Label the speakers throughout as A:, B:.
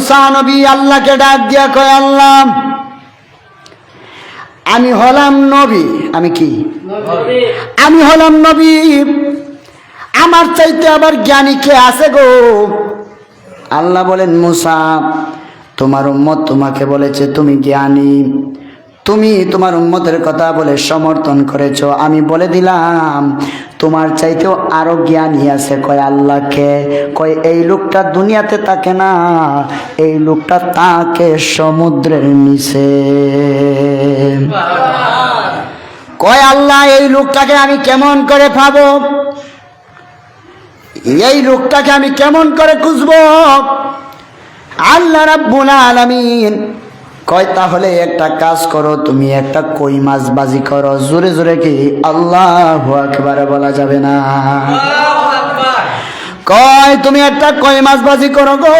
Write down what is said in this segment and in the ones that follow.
A: মুসা নবী আল্লাহকে ডাক দিয়া কয়, আল্লাহ, আমি হলাম নবী। আমি কি? আমি হলাম নবী। আমার চাইতে আবার জ্ঞানী কে আছে গো? আল্লাহ বলেন, মুসা, তোমার উম্মত তোমাকে বলেছে তুমি জ্ঞানী। তুমি তোমার উম্মতের কথা বলে সমর্থন করেছ। আমি বলে দিলাম, তোমার চাইতেও আরও জ্ঞানী আছে। কয় আল্লাহকে, কয় এই লোকটা দুনিয়াতে তাকে না, এই লোকটা তাকে সমুদ্রের নিচে। কয় আল্লাহ, এই লোকটাকে আমি কেমন করে পাবো? এই লোকটাকে আমি কেমন করে খুঁজবো? আল্লাহ রাব্বুল আলামিন কয়, তাহলে একটা কাজ করো, তুমি একটা কই মাছ বাজি করো। জোরে জোরে কি? আল্লাহ একবারে বলা যাবে না। কয়, তুমি একটা কই মাছ বাজি করো গো।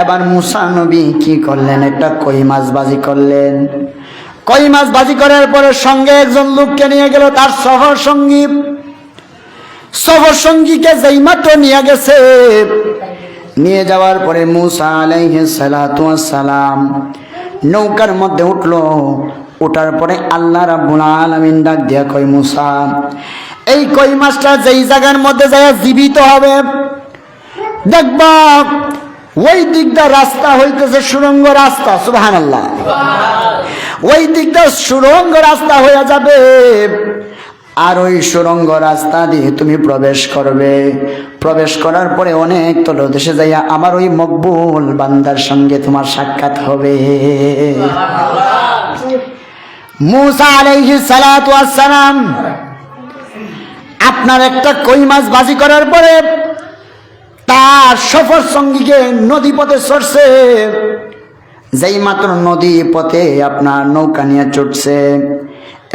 A: এবার মুসা নবী কি করলেন? একটা কই মাছ বাজি করলেন। কই মাছ বাজি করার পরে সঙ্গে একজন লোককে নিয়ে গেল, তার সহর সঙ্গী সফর সঙ্গীকে যেই মাত্র নিয়ে গেছে নিয়ে যাওয়ার পরে মুসা ওয়াস সালাম নৌকার মধ্যে উঠল। ওঠার পরে আল্লাহ রাব্বুল আলামিন ডাক দিয়া কই মুসা, এই কই মাছটা যেই জায়গার মধ্যে যায় জীবিত হবে? দেখবা, ওই দিকটা রাস্তা হইতেছে সুরঙ্গ রাস্তা, সুবহানাল্লাহ। ওই দিকটা সুরঙ্গ রাস্তা হয়ে যাবে। আর ওই সুরঙ্গ রাস্তা দিয়ে তুমি প্রবেশ করবে। প্রবেশ করার পরে অনেক তলদেশে যাইয়া আমার ওই মকবুল বান্দার সঙ্গে তোমার সাক্ষাৎ হবে। মুসা আলাইহি সালাম আপনার একটা কই মাছ বাজি করার পরে তার সফর সঙ্গীকে নদী পথে সরছে। যেই মাত্র নদী পথে আপনার নৌকা নিয়ে চড়ছে।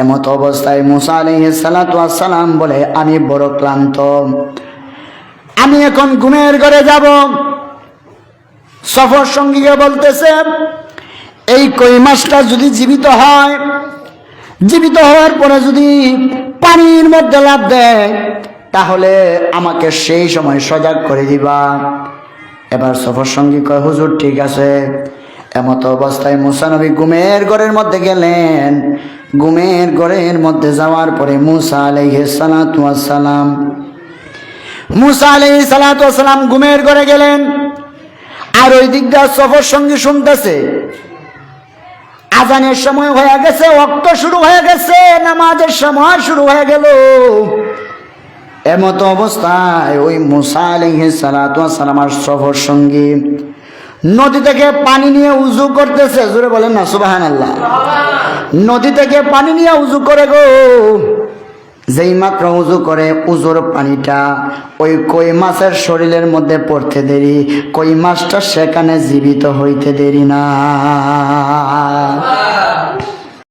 A: এমত অবস্থায় মুসা সালাতু সালাম বলে, আমি বড় ক্লান্ত। আমি এখন ঘুমের ঘরে যাব। সফর সঙ্গীকে বলতেছে, এই কই মাছটা যদি জীবিত হয়? জীবিত হওয়ার পরে যদি পানির মধ্যে লাভ দেয়, তাহলে আমাকে সেই সময় সজাগ করে দিবা। এবার সফর সঙ্গী কয়, হুজুর, ঠিক আছে। এমত অবস্থায় মুসানবী ঘুমের ঘরের মধ্যে গেলেন। ঘুমের ঘরের মধ্যে যাওয়ার পরে মুসা আলাইহিস সালাতু সালাম মুসা আলাইহিস সালাতু ওয়াস সালাম ঘুমের ঘরে গেলেন। আর ওই দিকটা সফর সঙ্গী শুনতেছে। আজানের সময় হয়ে গেছে অক্ত শুরু হয়ে গেছে, নামাজের সময় শুরু হয়ে গেল। এমত অবস্থায় ওই মুসা ওয়াস সালাম আর সফর সঙ্গী নদী থেকে পানি নিয়ে উজু করতেছে, জোরে বলেন না সুবাহান আল্লাহ নদী থেকে পানি নিয়ে উজু করে গো। যেই মাত্র উজু করে, উজুর পানিটা ওই কই মাছের শরীরের মধ্যে পড়তে দেরি, কই মাছটা সেখানে জীবিত হইতে দেরি না।